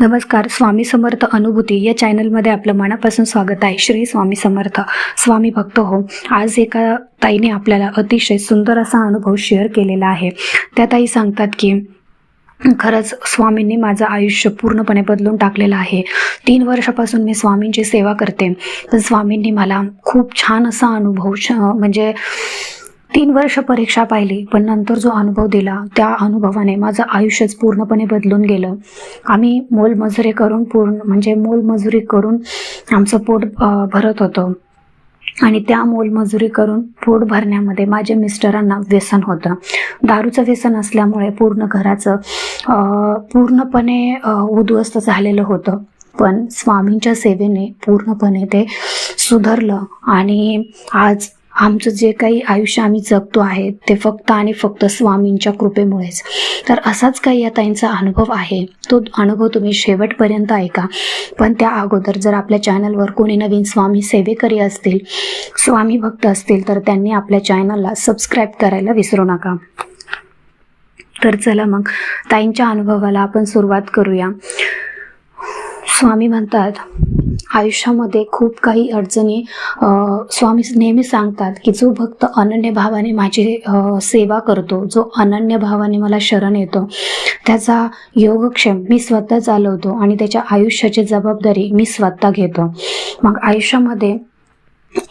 नमस्कार स्वामी समर्थ अनुभूती या चॅनलमध्ये आपलं मनापासून स्वागत आहे. श्री स्वामी समर्थ स्वामी भक्त हो. आज एका ताईने आपल्याला अतिशय सुंदर असा अनुभव शेअर केलेला आहे. त्या ताई सांगतात की खरंच स्वामींनी माझं आयुष्य पूर्णपणे बदलून टाकलेलं आहे. तीन वर्षापासून मी स्वामींची सेवा करते. तर स्वामींनी मला खूप छान असा अनुभव श म्हणजे तीन वर्ष परीक्षा पाहिली पण नंतर जो अनुभव दिला त्या अनुभवाने माझं आयुष्यच पूर्णपणे बदलून गेलं. आम्ही मोलमजुरी करून पूर्ण म्हणजे मोलमजुरी करून आमचं पोट भरत होतं. आणि त्या मोलमजुरी करून पोट भरण्यामध्ये माझ्या मिस्टरांना व्यसन होतं. दारूचं व्यसन असल्यामुळे पूर्ण घराचं पूर्णपणे उद्ध्वस्त झालेलं होतं. पण स्वामींच्या सेवेने पूर्णपणे ते सुधारलं. आणि आज आमचं जे काही आयुष्य आम्ही जगतो आहे ते फक्त आणि फक्त स्वामींच्या कृपेमुळेच. तर असाच काही या ताईंचा अनुभव आहे. तो अनुभव तुम्ही शेवटपर्यंत ऐका. पण त्या अगोदर जर आपल्या चॅनलवर कोणी नवीन स्वामी सेवेकरी असतील स्वामी भक्त असतील तर त्यांनी आपल्या चॅनलला सबस्क्राईब करायला विसरू नका. तर चला मग ताईंच्या अनुभवाला आपण सुरुवात करूया. स्वामी म्हणतात आयुष्यामध्ये खूप काही अडचणी स्वामी नेहमी सांगतात की जो भक्त अनन्य भावाने माझी सेवा करतो जो अनन्य भावाने मला शरण येतो त्याचा योगक्षेम मी स्वतः चालवतो आणि त्याच्या आयुष्याची जबाबदारी मी स्वतः घेतो. मग आयुष्यामध्ये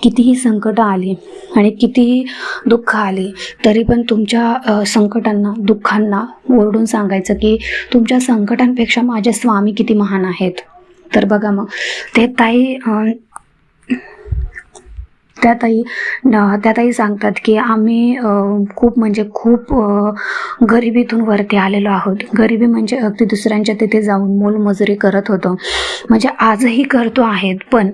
कितीही संकटं आली आणि कितीही दुःख आली तरी पण तुमच्या संकटांना दुःखांना ओरडून सांगायचं की तुमच्या संकटांपेक्षा माझे स्वामी किती महान आहेत. तर बघा मग. ते ताई त्या ताई त्या ताई सांगतात की आम्ही खूप म्हणजे खूप गरिबीतून वरती आलेलो आहोत. गरिबी म्हणजे अगदी दुसऱ्यांच्या तिथे जाऊन मोलमजुरी करत होतो. म्हणजे आजही करतो आहेत पण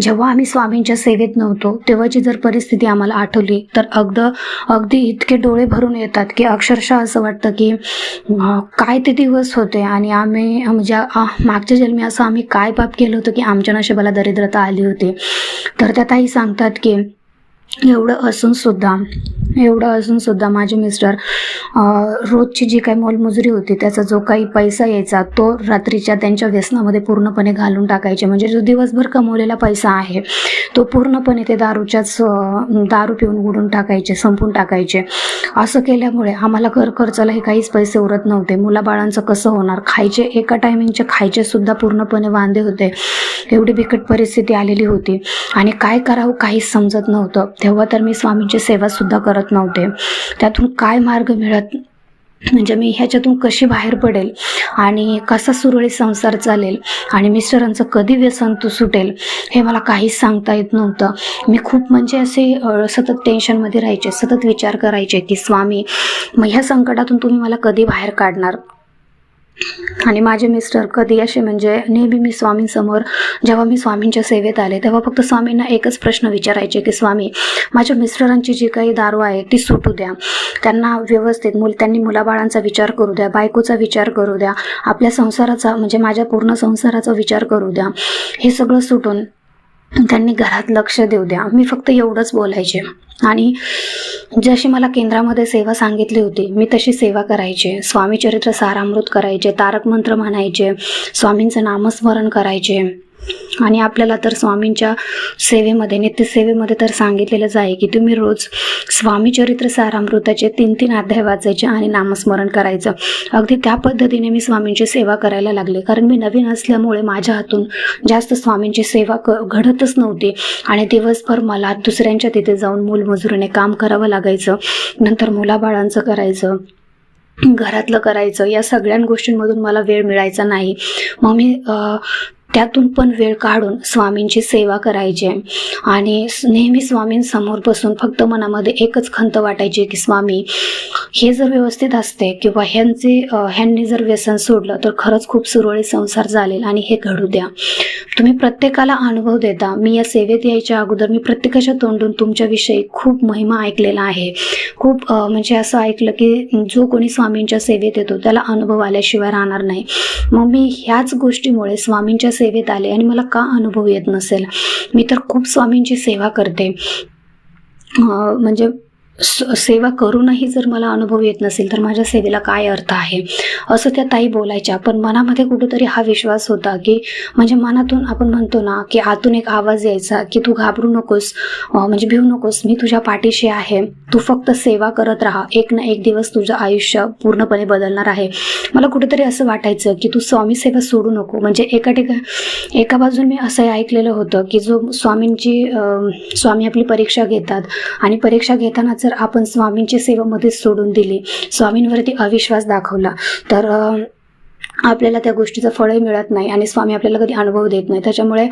जेव्हा आम्ही स्वामींच्या सेवेत नव्हतो तेव्हाची जर परिस्थिती आम्हाला आठवली तर अगद अगदी इतके डोळे भरून येतात की अक्षरशः असं वाटतं की काय ते दिवस होते आणि आम्ही म्हणजे मागच्या जन्मी असं आम्ही काय पाप केलं होतं की आमच्या नशिबाला दरिद्रता आली होती. तर त्या ताई सांगतात की एवढं असून सुद्धा एवढं असून सुद्धा माझे मिस्टर रोजची जी काही मोलमजुरी होती त्याचा जो काही पैसा यायचा तो रात्रीच्या त्यांच्या व्यसनामध्ये पूर्णपणे घालून टाकायचे. म्हणजे जो दिवसभर कमवलेला पैसा आहे तो पूर्णपणे ते दारूच्याच दारू पिऊन उडून टाकायचे संपून टाकायचे. असं केल्यामुळे आम्हाला घर खर्चालाही काहीच पैसे उरत नव्हते. मुलाबाळांचं कसं होणार? खायचे एका टायमिंगचे खायचे सुद्धा पूर्णपणे वांदे होते. एवढी बिकट परिस्थिती आलेली होती. आणि काय करावं काहीच समजत नव्हतं. तेव्हा तर मी स्वामींची सेवासुद्धा करत नव्हते. त्यातून काय मार्ग मिळत? म्हणजे मी ह्याच्यातून कशी बाहेर पडेल? आणि कसा सुरळीत संसार चालेल? आणि मिस्टरांचं कधी व्यसन तू सुटेल? हे मला काहीच सांगता येत नव्हतं. मी खूप म्हणजे असे सतत टेन्शनमध्ये राहायचे सतत विचार करायचे की स्वामी मग ह्या संकटातून तुम्ही मला कधी बाहेर काढणार? आणि माझे मिस्टर कधी असे म्हणजे नेहमी मी स्वामींसमोर जेव्हा मी स्वामींच्या सेवेत आले तेव्हा फक्त स्वामींना एकच प्रश्न विचारायचे की स्वामी माझ्या मिस्टरांची जी काही दारू आहे ती सुटू द्या. त्यांना व्यवस्थित मुल त्यांनी मुलाबाळांचा विचार करू द्या बायकोचा विचार करू द्या. आपल्या संसाराचा म्हणजे माझ्या पूर्ण संसाराचा विचार करू द्या. हे सगळं सुटून त्यांनी घरात लक्ष देऊ द्या. मी फक्त एवढंच बोलायचे. आणि जशी मला केंद्रामध्ये सेवा सांगितली होती मी तशी सेवा करायचे. स्वामी चरित्र सारामृत करायचे तारक मंत्र म्हणायचे स्वामींचं नामस्मरण करायचे. आणि आपल्याला तर स्वामींच्या सेवेमध्ये नित्यसेवेमध्ये तर सांगितलेलंच आहे की तुम्ही रोज स्वामी चरित्र सारामृताचे तीन तीन अध्याय वाचायचे आणि नामस्मरण करायचं. अगदी त्या पद्धतीने मी स्वामींची सेवा करायला लागले. कारण मी नवीन असल्यामुळे माझ्या हातून जास्त स्वामींची सेवा क घडतच नव्हती. आणि दिवसभर मला दुसऱ्यांच्या तिथे जाऊन मूलमजुरीने काम करावं लागायचं. नंतर मुलाबाळांचं करायचं. घरातलं करायचं. या सगळ्या गोष्टींमधून मला वेळ मिळायचा नाही. मग मी त्यातून पण वेळ काढून स्वामींची सेवा करायचे. आणि नेहमी स्वामींसमोर बसून फक्त मनामध्ये एकच खंत वाटायची की स्वामी हे जर व्यवस्थित असते किंवा ह्यांचे ह्यांनी जर व्यसन सोडलं तर खरंच खूप सुरळीत संसार चालेल आणि हे घडू द्या. तुम्ही प्रत्येकाला अनुभव देता. मी या सेवेत यायच्या अगोदर मी प्रत्येकाच्या तोंडून तुमच्याविषयी खूप महिमा ऐकलेला आहे. खूप म्हणजे असं ऐकलं की जो कोणी स्वामींच्या सेवेत येतो त्याला अनुभव आल्याशिवाय राहणार नाही. मग मी ह्याच गोष्टीमुळे स्वामींच्या सेवेत सेवेत आले आणि मला का अनुभव येत नसेल? मी तर खूप स्वामींची सेवा करते. म्हणजे सेवा करूनही जर मला अनुभव येत नसेल तर माझ्या सेवेला काय अर्थ आहे? असं त्या ताई बोलायच्या. पण मनामध्ये कुठेतरी हा विश्वास होता की म्हणजे मनातून आपण म्हणतो ना की आतून एक आवाज यायचा की तू घाबरू नकोस म्हणजे भिवू नकोस मी तुझ्या पाठीशी आहे. तू फक्त सेवा करत राहा. एक ना एक दिवस तुझं आयुष्य पूर्णपणे बदलणार आहे. मला कुठेतरी असं वाटायचं की तू स्वामी सेवा सोडू नको. म्हणजे एका ठिकाणी एका बाजून मी असंही ऐकलेलं होतं की जो स्वामींची स्वामी आपली परीक्षा घेतात आणि परीक्षा घेतानाच जर आपण स्वामींची सेवा मध्येच सोडून दिली स्वामींवरती अविश्वास दाखवला तर आपल्याला त्या गोष्टीचं फळही मिळत नाही आणि स्वामी आपल्याला कधी अनुभव देत नाही. त्याच्यामुळे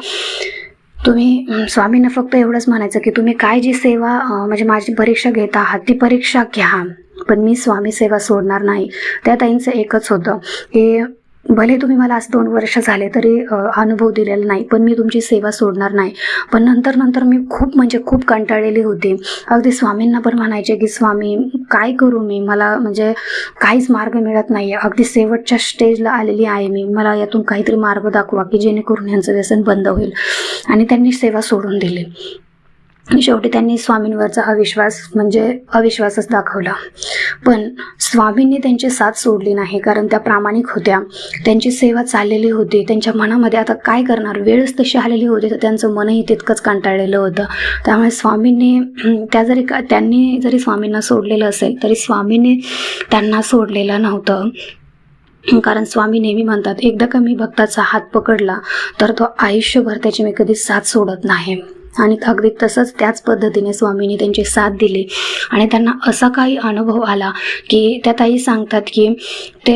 तुम्ही स्वामींना फक्त एवढंच म्हणायचं की तुम्ही काय जी सेवा म्हणजे माझी परीक्षा घेत आहात ती परीक्षा घ्या. पण मी स्वामी सेवा सोडणार नाही. त्या ताईंचं एकच होतं की भले तुम्ही मला आज दोन वर्ष झाले तरी अनुभव दिलेला नाही पण मी तुमची सेवा सोडणार नाही. पण नंतर नंतर मी खूप म्हणजे खूप कंटाळलेली होती. अगदी स्वामींना पण म्हणायचे की स्वामी काय करू मी? मला म्हणजे काहीच मार्ग मिळत नाही आहे अगदी शेवटच्या स्टेजला आलेली आहे मी. मला यातून काहीतरी मार्ग दाखवा की जेणेकरून यांचं व्यसन बंद होईल. आणि त्यांनी सेवा सोडून दिली. शेवटी त्यांनी स्वामींवरचा अविश्वास म्हणजे अविश्वासच दाखवला. पण स्वामींनी त्यांची साथ सोडली नाही कारण त्या प्रामाणिक होत्या. त्यांची सेवा चाललेली होती. त्यांच्या मनामध्ये आता काय करणार? वेळच तशी आलेली होती तर त्यांचं मनही तितकंच कंटाळलेलं होतं. त्यामुळे स्वामींनी त्या जरी का त्यांनी जरी स्वामींना सोडलेलं असेल तरी स्वामींनी त्यांना सोडलेलं नव्हतं. कारण स्वामी नेहमी म्हणतात एकदा का मी भक्ताचा हात पकडला तर तो आयुष्यभर त्याची मी कधी साथ सोडत नाही. आणि अगदी तसंच त्याच पद्धतीने स्वामींनी त्यांची साथ दिली. आणि त्यांना असा काही अनुभव आला की त्या ताई सांगतात की ते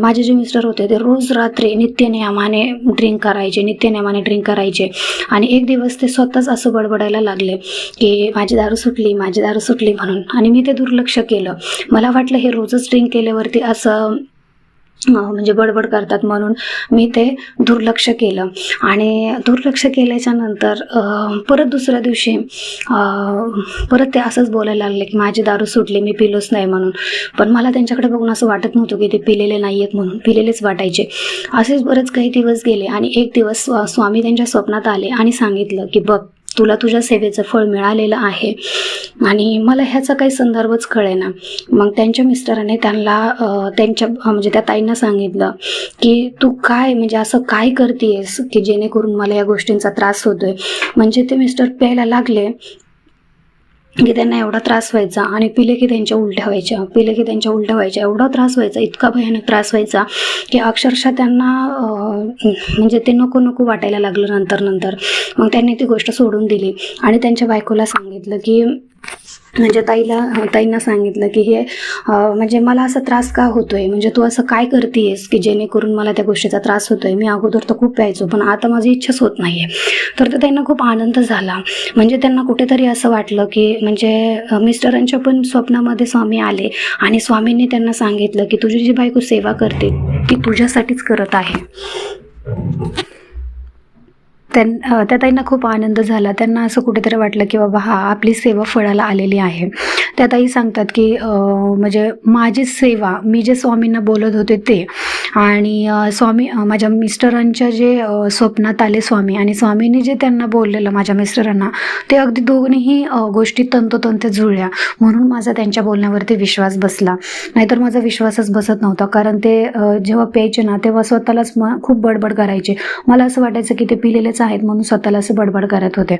माझे जे मिस्टर होते ते रोज रात्री नित्यनियमाने ड्रिंक करायचे नित्यनियमाने ड्रिंक करायचे. आणि एक दिवस ते स्वतःच असं बडबडायला लागले की माझी दारू सुटली माझी दारू सुटली म्हणून. आणि मी ते दुर्लक्ष केलं. मला वाटलं हे रोजच ड्रिंक केल्यावरती असं म्हणजे बडबड करतात म्हणून मी ते दुर्लक्ष केलं. आणि दुर्लक्ष केल्याच्यानंतर परत दुसऱ्या दिवशी परत ते असंच बोलायला लागले की माझी दारू सुटली मी पिलोच नाही म्हणून. पण मला त्यांच्याकडे बघून असं वाटत नव्हतं की ते पिलेले नाही आहेत म्हणून पिलेलेच वाटायचे. असेच बरेच काही दिवस गेले आणि एक दिवस स्वामी त्यांच्या स्वप्नात आले आणि सांगितलं की बघ तुला तुझ्या सेवेचं फळ मिळालेलं आहे. आणि मला ह्याचा काही संदर्भच कळेना. मग त्यांच्या मिस्टराने त्यांना त्यांच्या म्हणजे त्या ताईंना सांगितलं की तू काय म्हणजे असं काय करतेस की जेणेकरून मला या गोष्टींचा त्रास होतोय. म्हणजे ते मिस्टर प्यायला लागले. की त्यांना एवढा त्रास व्हायचा आणि पिले की त्यांच्या उलट्या व्हायच्या पिले की त्यांच्या उलट्या व्हायच्या एवढा त्रास व्हायचा इतका भयानक त्रास व्हायचा की अक्षरशः त्यांना म्हणजे ते नको नको वाटायला लागलं नंतर नंतर. मग त्यांनी ती गोष्ट सोडून दिली आणि त्यांच्या बायकोला सांगितलं की म्हणजे ताईला ताईंना सांगितलं की हे म्हणजे मला असा त्रास का होतोय? म्हणजे तू असं काय करतेस की जेणेकरून मला त्या गोष्टीचा त्रास होतोय? मी अगोदर तर खूप प्यायचो पण आता माझी इच्छाच होत नाहीये. तर ते त्यांना खूप आनंद झाला. म्हणजे त्यांना कुठेतरी असं वाटलं की म्हणजे मिस्टरांच्या पण स्वप्नामध्ये स्वामी आले आणि स्वामींनी त्यांना सांगितलं की तुझी जी बायको सेवा करते ती तुझ्यासाठीच करत आहे. त्यां त्या ताईंना खूप आनंद झाला. त्यांना असं कुठेतरी वाटलं की बाबा हा आपली सेवा फळाला आलेली आहे. त्या ताई सांगतात की म्हणजे माझी सेवा मी जे स्वामींना बोलत होते ते आणि स्वामी माझ्या मिस्टरांच्या जे स्वप्नात आले स्वामी आणि स्वामींनी जे त्यांना बोललेलं माझ्या मिस्टरांना ते अगदी दोघंही गोष्टी तंतोतंत जुळल्या. म्हणून माझा त्यांच्या बोलण्यावरती विश्वास बसला. नाहीतर माझा विश्वासच बसत नव्हता. कारण ते जेव्हा प्यायचे ना तेव्हा स्वतःलाच म खूप बडबड करायचे. मला असं वाटायचं की ते पिलेलेच आहेत म्हणून स्वतःला असं बडबड करत होते.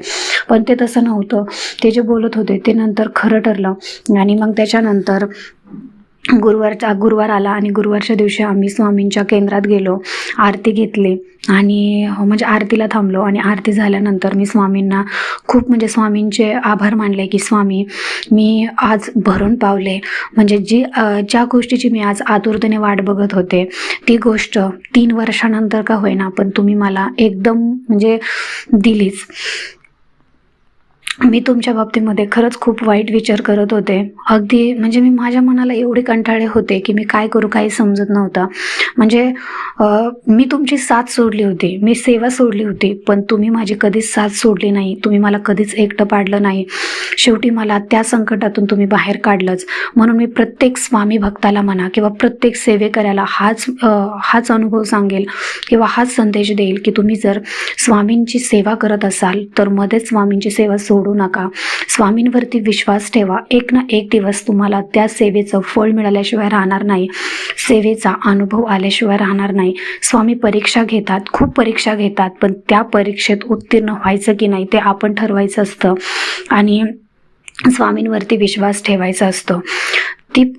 पण ते तसं नव्हतं. ते जे बोलत होते ते नंतर खरं ठरलं. आणि मग त्याच्यानंतर गुरुवारचा गुरुवार आला आणि गुरुवारच्या दिवशी आम्ही स्वामींच्या केंद्रात गेलो आरती घेतली आणि म्हणजे आरतीला थांबलो आणि आरती झाल्यानंतर मी स्वामींना खूप म्हणजे स्वामींचे आभार मानले की स्वामी मी आज भरून पावले. म्हणजे जी ज्या गोष्टीची मी आज आतुरतेने वाट बघत होते ती गोष्ट तीन वर्षानंतर का होईना पण तुम्ही मला एकदम म्हणजे दिलीच. मी तुमच्या बाबतीमध्ये खरंच खूप वाईट विचार करत होते. अगदी म्हणजे मी माझ्या मनाला एवढे कंटाळे होते की मी काय करू काही समजत नव्हतं. म्हणजे मी तुमची साथ सोडली होती. मी सेवा सोडली होती पण तुम्ही माझी कधीच साथ सोडली नाही. तुम्ही मला कधीच एकटं पाडलं नाही. शेवटी मला त्या संकटातून तुम्ही बाहेर काढलंच. म्हणून मी प्रत्येक स्वामी भक्ताला म्हणा किंवा प्रत्येक सेवेकऱ्याला हाच हाच अनुभव सांगेल किंवा हाच संदेश देईल की तुम्ही जर स्वामींची सेवा करत असाल तर मध्येच स्वामींची सेवा सोडू सोडू नका. स्वामींवरती विश्वास ठेवा. एक ना एक दिवस तुम्हाला त्या सेवेचं फळ मिळाल्याशिवाय राहणार नाही. सेवेचा अनुभव आल्याशिवाय राहणार नाही. स्वामी परीक्षा घेतात खूप परीक्षा घेतात पण त्या परीक्षेत उत्तीर्ण व्हायचं की नाही ते आपण ठरवायचं असतं. आणि स्वामींवरती विश्वास ठेवायचा असतो. ती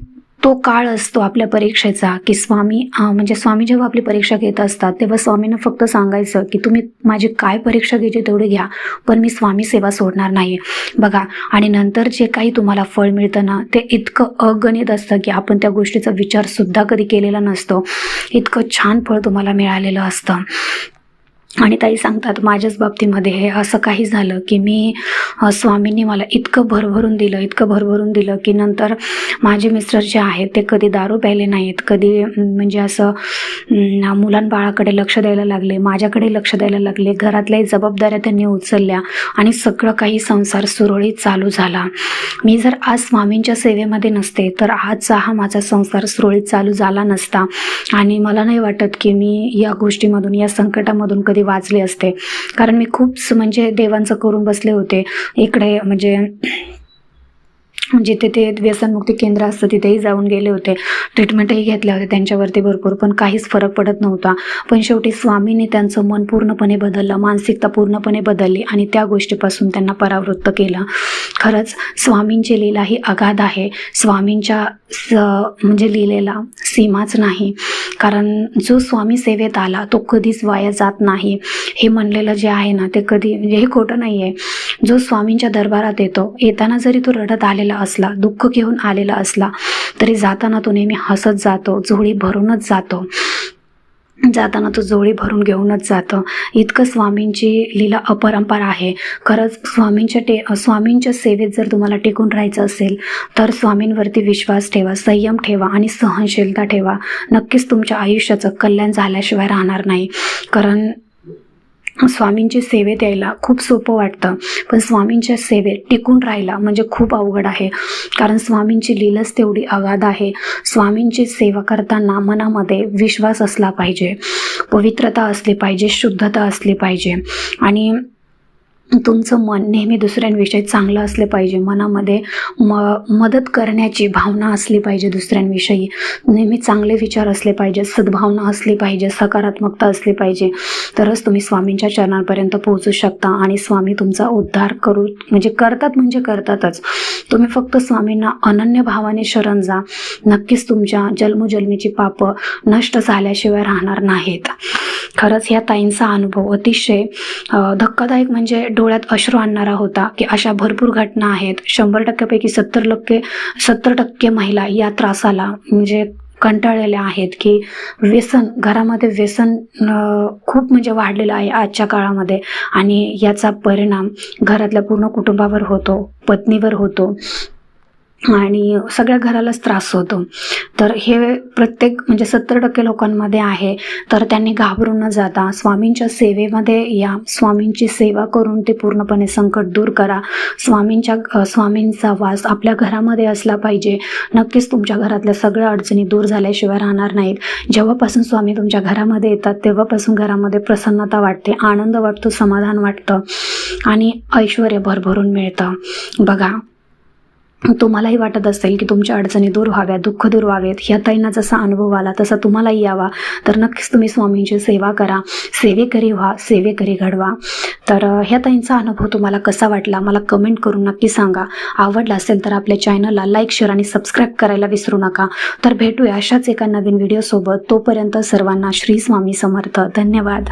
तो काळ असतो आपल्या परीक्षेचा की स्वामी म्हणजे स्वामी जेव्हा आपली परीक्षा घेत असतात तेव्हा स्वामींना फक्त सांगायचं की तुम्ही माझी काय परीक्षा घ्यायची तेवढी घ्या पण मी स्वामी सेवा सोडणार नाही बघा आणि नंतर जे काही तुम्हाला फळ मिळतं ना ते इतकं अगणित असतं की आपण त्या गोष्टीचा विचारसुद्धा कधी केलेला नसतो. इतकं छान फळ तुम्हाला मिळालेलं असतं. आणि ताई सांगतात माझ्याच बाबतीमध्ये हे असं काही झालं की मी स्वामींनी मला इतकं भरभरून दिलं इतकं भरभरून दिलं की नंतर माझे मिस्टर जे आहेत ते कधी दारू प्यायले नाहीत कधी म्हणजे असं मुलांबाळाकडे लक्ष द्यायला लागले माझ्याकडे लक्ष द्यायला लागले घरातल्याही जबाबदाऱ्या त्यांनी उचलल्या आणि सगळं काही संसार सुरळीत चालू झाला. मी जर आज स्वामींच्या सेवेमध्ये नसते तर आजचा हा माझा संसार सुरळीत चालू झाला नसता आणि मला नाही वाटत की मी या गोष्टीमधून या संकटामधून कधी वाचले असते. कारण मी खूप स- म्हणजे देवांचं करून बसले होते. इकडे म्हणजे म्हणजे जिथे ते व्यसनमुक्ती केंद्र असतं तिथेही जाऊन गेले होते. ट्रीटमेंटही घेतल्या होत्या त्यांच्यावरती भरपूर पण काहीच फरक पडत नव्हता. पण शेवटी स्वामींनी त्यांचं मन पूर्णपणे बदललं मानसिकता पूर्णपणे बदलली आणि त्या गोष्टीपासून त्यांना परावृत्त केलं. खरंच स्वामींची लीला ही अगाध आहे. स्वामींच्या स म्हणजे लीलेला सीमाच नाही. कारण जो स्वामी सेवेत आला तो कधीच वाया जात नाही. हे म्हणलेलं जे आहे ना ते कधी म्हणजे हे खोटं नाही आहे जो स्वामींच्या दरबारात येतो येताना जरी तो रडत आलेला असला दुःख घेऊन आलेला असला तरी जाताना तो नेहमी हसत जातो झोळी भरूनच जातो. जाताना तो जोळी भरून घेऊनच जातं. इतकं स्वामींची लीला अपरंपार आहे. खरंच स्वामींच्या टे स्वामींच्या सेवेत जर तुम्हाला टिकून राहायचं असेल तर स्वामींवरती विश्वास ठेवा संयम ठेवा आणि सहनशीलता ठेवा. नक्कीच तुमच्या आयुष्याचं कल्याण झाल्याशिवाय राहणार नाही. कारण स्वामींची सेवेत यायला खूप सोपं वाटतं. पण स्वामींच्या सेवेत टिकून राहायला म्हणजे खूप अवघड आहे. कारण स्वामींची लीलच तेवढी अगाध आहे. स्वामींची सेवा करताना मनामध्ये विश्वास असला पाहिजे. पवित्रता असली पाहिजे शुद्धता असली पाहिजे. आणि तुमचं मन नेहमी दुसऱ्यांविषयी चांगलं असले पाहिजे. मनामध्ये म मदत करण्याची भावना असली पाहिजे दुसऱ्यांविषयी. नेहमी चांगले विचार असले पाहिजे सद्भावना असली पाहिजे सकारात्मकता असली पाहिजे. तरच तुम्ही स्वामींच्या चरणांपर्यंत पोहोचू शकता आणि स्वामी तुमचा उद्धार करू म्हणजे करतात म्हणजे करतातच. तुम्ही फक्त स्वामींना अनन्य भावाने शरण जा. नक्कीच तुमच्या जन्मजन्मीची पापं नष्ट झाल्याशिवाय राहणार नाहीत. खरंच या ताईंचा अनुभव अतिशय धक्कादायक म्हणजे डोळ्यात अश्रू आणणारा होता की अशा भरपूर घटना आहेत. शंभर टक्क्यापैकी सत्तर टक्के सत्तर टक्के महिला या त्रासाला म्हणजे कंटाळलेल्या आहेत की व्यसन घरामध्ये व्यसन खूप म्हणजे वाढलेलं आहे आजच्या काळामध्ये आणि याचा परिणाम घरातल्या पूर्ण कुटुंबावर होतो पत्नीवर होतो. आणि सगळ्या घरालाच त्रास होतो. तर हे प्रत्येक म्हणजे सत्तर टक्के लोकांमध्ये आहे. तर त्यांनी घाबरून न जाता स्वामींच्या सेवेमध्ये या स्वामींची सेवा करून ते पूर्णपणे संकट दूर करा. स्वामींच्या स्वामींचा वास आपल्या घरामध्ये असला पाहिजे. नक्कीच तुमच्या घरातल्या सगळ्या अडचणी दूर झाल्याशिवाय राहणार नाहीत. जेव्हापासून स्वामी तुमच्या घरामध्ये येतात तेव्हापासून घरामध्ये प्रसन्नता वाटते आनंद वाटतो समाधान वाटतं आणि ऐश्वर भरभरून मिळतं. बघा तुम्हालाही वाटत असेल की तुमच्या अडचणी दूर व्हाव्या दुःख दूर व्हावेत. ह्या ताईंना जसा अनुभव आला तसा तुम्हालाही यावा. तर नक्कीच तुम्ही स्वामींची सेवा करा. सेवेकरी व्हा सेवेकरी घडवा. तर ह्या ताईंचा अनुभव तुम्हाला कसा वाटला? मला कमेंट करून नक्की सांगा. आवडला असेल तर आपल्या चॅनलला लाईक शेअर आणि सबस्क्राईब करायला विसरू नका. तर भेटूया अशाच एका नवीन व्हिडिओसोबत. तोपर्यंत सर्वांना श्री स्वामी समर्थ. धन्यवाद.